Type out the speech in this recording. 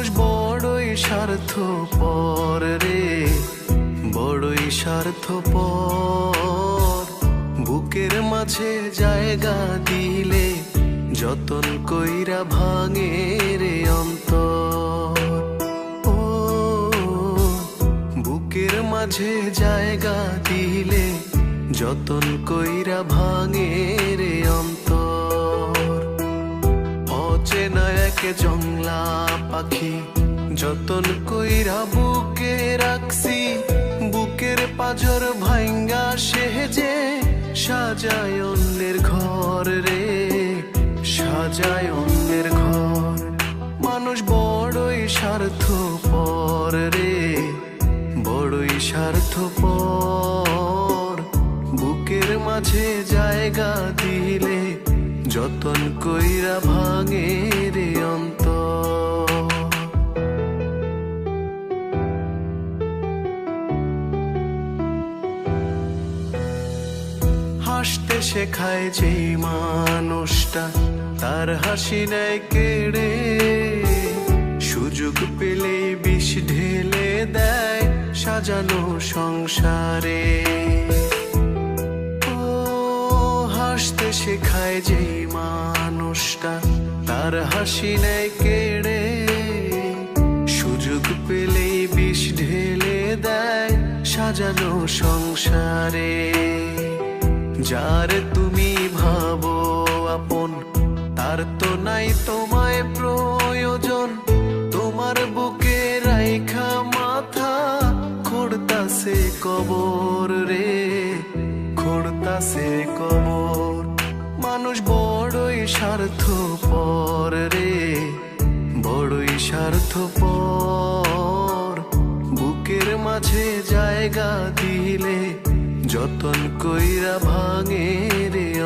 মানুষ বড়ই স্বার্থ পর রে, বড়ই স্বার্থ পর বুকের মাঝে জায়গা দিলে যতন কইরা ভাঙে রে অন্তর। ও, বুকের মাঝে জায়গা দিলে যতন কইরা ভাঙে রে অন্তর। অচেনা এক জংলা পাখি যতন কইরা বুকে রাখছি, বুকের পাজর ভাঙ্গা সেজে সাজায় অন্যের ঘর রে, সাজায় অন্যের ঘর। মানুষ বড়ই স্বার্থ পর রে, বড়ই স্বার্থ পর বুকের মাঝে জায়গা দিলে যতন কইরা ভাঙে রে অন্তর। হাসতে শেখায় যে মানুষটা, তার হাসি নেয় কেড়ে। সুযোগ পেলে বিষ ঢেলে দেয় সাজানো সংসারে। ও, হাসতে শেখায় যে মানুষটা, তার হাসি নেয় কেড়ে। সুযোগ পেলেই বিষ ঢেলে দেয় সাজানো সংসারে। যার তুমি ভাবো আপন, তার তো নাই তোমায় প্রয়োজন। তোমার বুকে রাইখা মাথা, খোড়তাছে কবর রে, খোড়তাছে কবর। মানুষ বড়ই স্বার্থ পর রে, বড়ই স্বার্থ পর বুকের মাঝে জায়গা দিলে যতন কইরা ভাঙে রে